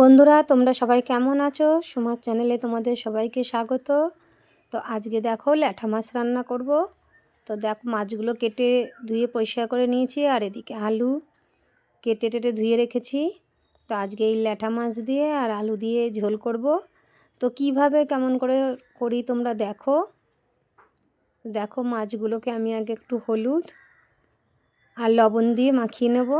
বন্ধুরা, তোমরা সবাই কেমন আছো? সুমার চ্যানেলে তোমাদের সবাইকে স্বাগত। তো আজকে দেখো, ল্যাঠা মাছ রান্না করব। তো দেখো, মাছগুলো কেটে ধুয়ে পরিষ্কার করে নিয়েছি, আর এদিকে আলু কেটে টেটে ধুয়ে রেখেছি। তো আজকে এই ল্যাঠা মাছ দিয়ে আর আলু দিয়ে ঝোল করব। তো কীভাবে কেমন করে করি তোমরা দেখো। দেখো, মাছগুলোকে আমি আগে একটু হলুদ আর লবণ দিয়ে মাখিয়ে নেব।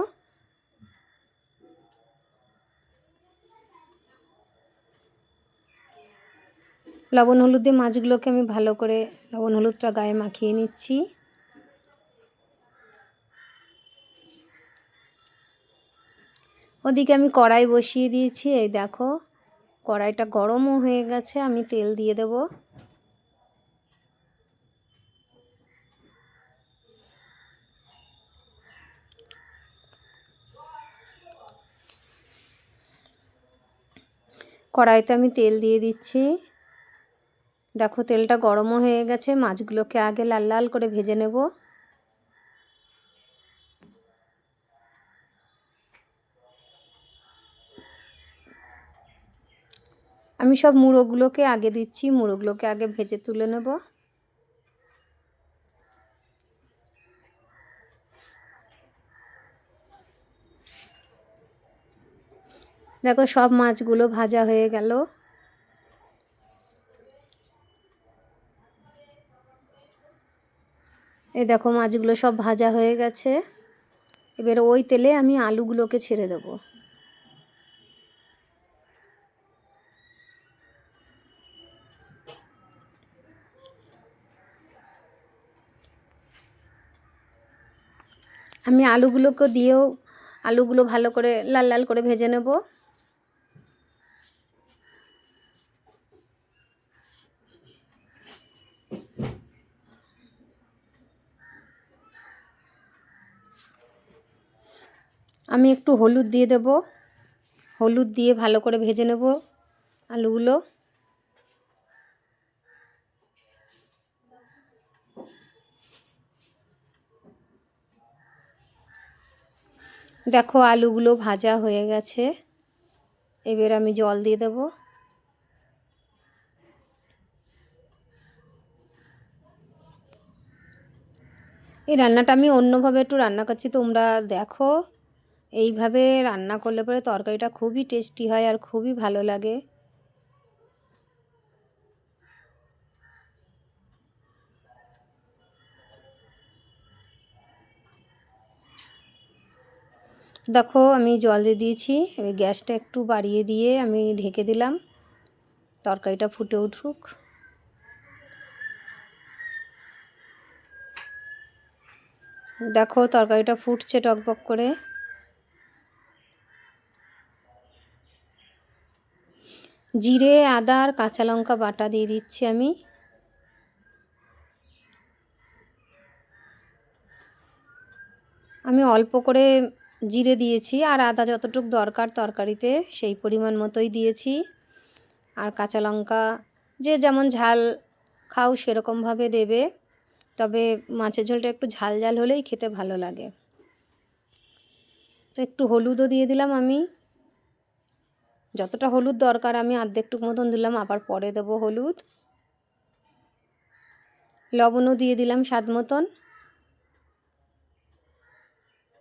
লবণ হলুদ দিয়ে মাছগুলোকে আমি ভালো করে লবণ হলুদটা গায়ে মাখিয়ে নিচ্ছি। ওদিকে আমি কড়াই বসিয়ে দিয়েছি, এই দেখো কড়াইটা গরমও হয়ে গেছে, আমি তেল দিয়ে দেব। কড়াইতে আমি তেল দিয়ে দিচ্ছি। দেখো, তেলটা গরমও হয়ে গেছে, মাছগুলোকে আগে লাল লাল করে ভেজে নেব। আমি সব মুড়োগুলোকে আগে দিচ্ছি, মুড়োগুলোকে আগে ভেজে তুলে নেব। দেখো, সব মাছগুলো ভাজা হয়ে গেল। এই দেখো মাছগুলো সব ভাজা হয়ে গেছে। এবার ওই তেলে আমি আলুগুলোকে ছেড়ে দেবো। আমি আলুগুলোকে দিয়েও আলুগুলো ভালো করে লাল লাল করে ভেজে নেব। আমি একটু হলুদ দিয়ে দেব। হলুদ দিয়ে ভালো করে ভেজে নেব আলুগুলো। দেখো আলুগুলো ভাজা হয়ে গেছে। এবার আমি জল দিয়ে দেব। এই রান্নাটা আমি অন্যভাবে একটু রান্না করছি, তোমরা দেখো। এইভাবে রান্না করলে পরে তরকারিটা খুবই টেস্টি হয় আর খুবই ভালো লাগে। দেখো আমি জল দিয়ে দিয়েছি আমি গ্যাসটা একটু বাড়িয়ে দিয়ে আমি ঢেকে দিলাম। তরকারিটা ফুটে উঠুক। দেখো তরকারিটা ফুটছে টকবক করে। জিরে, আদা আর কাঁচা লঙ্কা বাটা দিয়ে দিচ্ছি আমি। আমি অল্প করে জিরে দিয়েছি আর আদা যতটুকু দরকার তরকারিতে সেই পরিমাণ মতোই দিয়েছি। আর কাঁচা লঙ্কা যে যেমন ঝাল খাও সেরকমভাবে দেবে, তবে মাছের ঝোলটা একটু ঝাল ঝাল হলেই খেতে ভালো লাগে। তো একটু হলুদও দিয়ে দিলাম আমি। যতটা হলুদ দরকার, আমি আর্ধেকটুক মতন দিলাম, আবার পরে দেবো হলুদ। লবণও দিয়ে দিলাম স্বাদ মতন।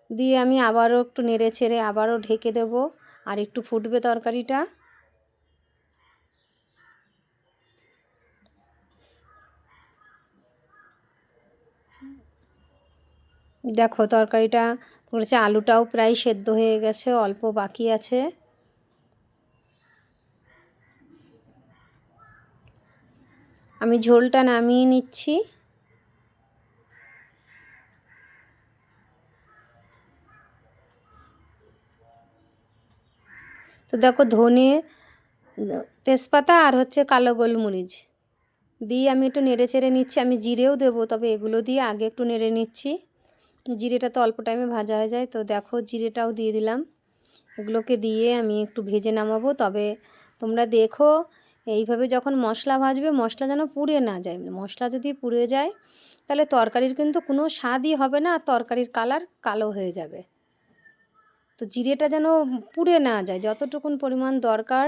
দিয়ে আমি আবারও একটু নেড়ে ছেড়ে আবারও ঢেকে দেব, আর একটু ফুটবে তরকারিটা। দেখো, তরকারিটা করেছে, আলুটাও প্রায় সেদ্ধ হয়ে গেছে, অল্প বাকি আছে। আমি ঝোলটা নামিয়ে নিচ্ছি। তো দেখো ধনে, তেজপাতা আর হচ্ছে কালো গোলমরিচ। দিয়ে আমি একটু নেড়ে চেড়ে নিচ্ছি, আমি জিরেও দেবো, তবে এগুলো দিয়ে আগে একটু নেড়ে নিচ্ছি। জিরেটা তো অল্প টাইমে ভাজা হয়ে যায়, তো দেখো জিরেটাও দিয়ে দিলাম। এগুলোকে দিয়ে আমি একটু ভেজে নামাবো, তবে তোমরা দেখো এইভাবে যখন মশলা ভাজবে, মশলা যেন পুড়ে না যায়। মশলা যদি পুড়ে যায়, তাহলে তরকারির কিন্তু কোনো স্বাদই হবে না, আর তরকারির কালার কালো হয়ে যাবে। তো জিরেটা যেন পুড়ে না যায়, যতটুকুন পরিমাণ দরকার,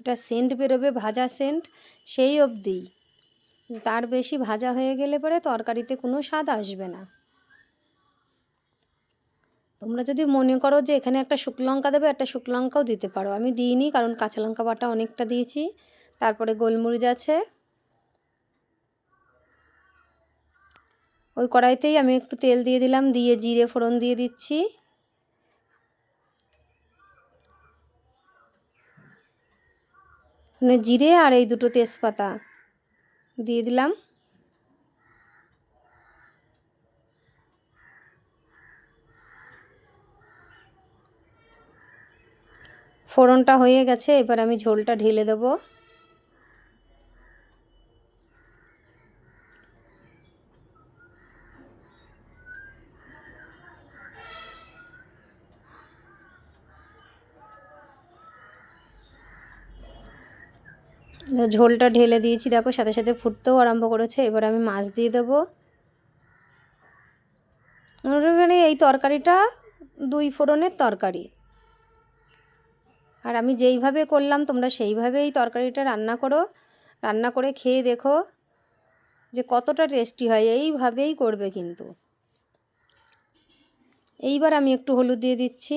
এটা সেন্ট বেরোবে, ভাজা সেন্ট, সেই অবধি। তার বেশি ভাজা হয়ে গেলে পরে তরকারিতে কোনো স্বাদ আসবে না। তোমরা যদি মনে করো যে এখানে একটা শুকলঙ্কা দেবে, একটা শুকনো লঙ্কাও দিতে পারো। আমি দিইনি, কারণ কাঁচা লঙ্কা বাটা অনেকটা দিয়েছি। তারপরে গোলমরিচ আছে। ওই কড়াইতেই আমি একটু তেল দিয়ে দিলাম, দিয়ে জিরে ফোড়ন দিয়ে দিচ্ছি। মানে জিরে আর এই দুটো তেজপাতা দিয়ে দিলাম। ফোড়নটা হয়ে গেছে, এবার আমি ঝোলটা ঢেলে দেবো। ঝোলটা ঢেলে দিয়েছি, দেখো সাথে সাথে ফুটতেও আরম্ভ করেছে। এবার আমি মাছ দিয়ে দেবো। মানে এই তরকারিটা দুই ফোড়নের তরকারি। আর আমি যেইভাবে করলাম, তোমরা সেইভাবেই তরকারিটা রান্না করো। রান্না করে খেয়ে দেখো যে কতটা টেস্টি হয়, এইভাবেই করবে কিন্তু। এইবার আমি একটু হলুদ দিয়ে দিচ্ছি।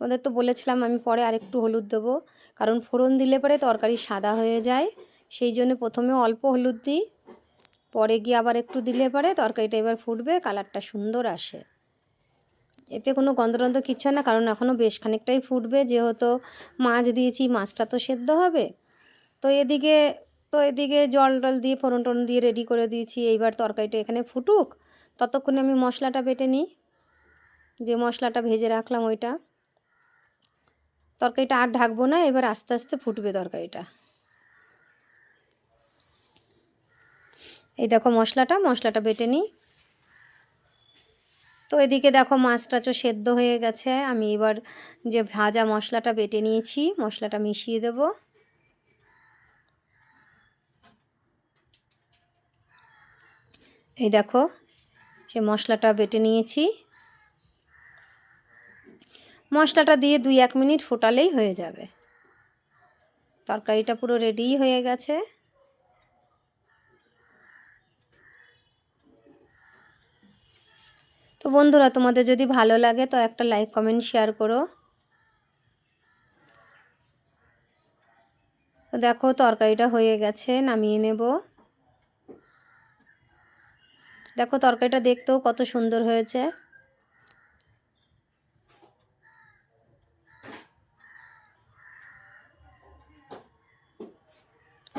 ওদের তো বলেছিলাম আমি পরে আরেকটু হলুদ দেবো। কারণ ফোড়ন দিলে পরে তরকারি সাদা হয়ে যায়। সেই জন্য প্রথমে অল্প হলুদ দিই, পরে গিয়ে আবার একটু দিলে পরে তরকারিটা এবার ফুটবে, কালারটা সুন্দর আসে। এতে কোনো গন্ধরন্ধ কিচ্ছু না, কারণ এখনও বেশ খানিকটাই ফুটবে, যেহেতু মাছ দিয়েছি, মাছটা তো সেদ্ধ হবে। তো এদিকে তো এদিকে জল টল দিয়ে, ফোড়ন টোন দিয়ে রেডি করে দিয়েছি, এইবার তরকারিটা এখানে ফুটুক। ততক্ষণে আমি মশলাটা বেটে নিই। যে মশলাটা ভেজে রাখলাম ওইটা। তরকারিটা আর ঢাকবো না, এবার আস্তে আস্তে ফুটবে তরকারিটা। এই দেখো মশলাটা মশলাটা বেটে নিই। তো এদিকে দেখো মাছটা তো সেদ্ধ হয়ে গেছে, আমি এবার যে ভাজা মশলাটা বেটে নিয়েছি, মশলাটা মিশিয়ে দেব। এই দেখো, সে মশলাটা বেটে নিয়েছি। মশলাটা দিয়ে দুই এক মিনিট ফোটালেই হয়ে যাবে। তরকারিটা পুরো রেডি হয়ে গেছে। তো বন্ধুরা, তোমাদের যদি ভালো লাগে তো একটা লাইক কমেন্ট শেয়ার করো। তো দেখো, তরকারিটা হয়ে গেছে, নামিয়ে নেব। দেখো, তরকারিটা দেখতেও কত সুন্দর হয়েছে।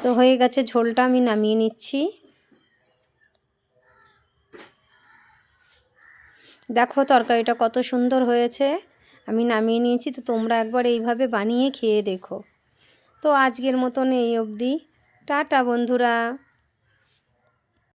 তো হয়ে গেছে, ঝোলটা আমি নামিয়ে নিচ্ছি। দেখো তরকারিটা কত সুন্দর হয়েছে, আমি নামিয়ে নিয়েছি, তো তোমরা একবার এইভাবে বানিয়ে খেয়ে দেখো। তো আজকের মতন এই অবধি, টাটা বন্ধুরা।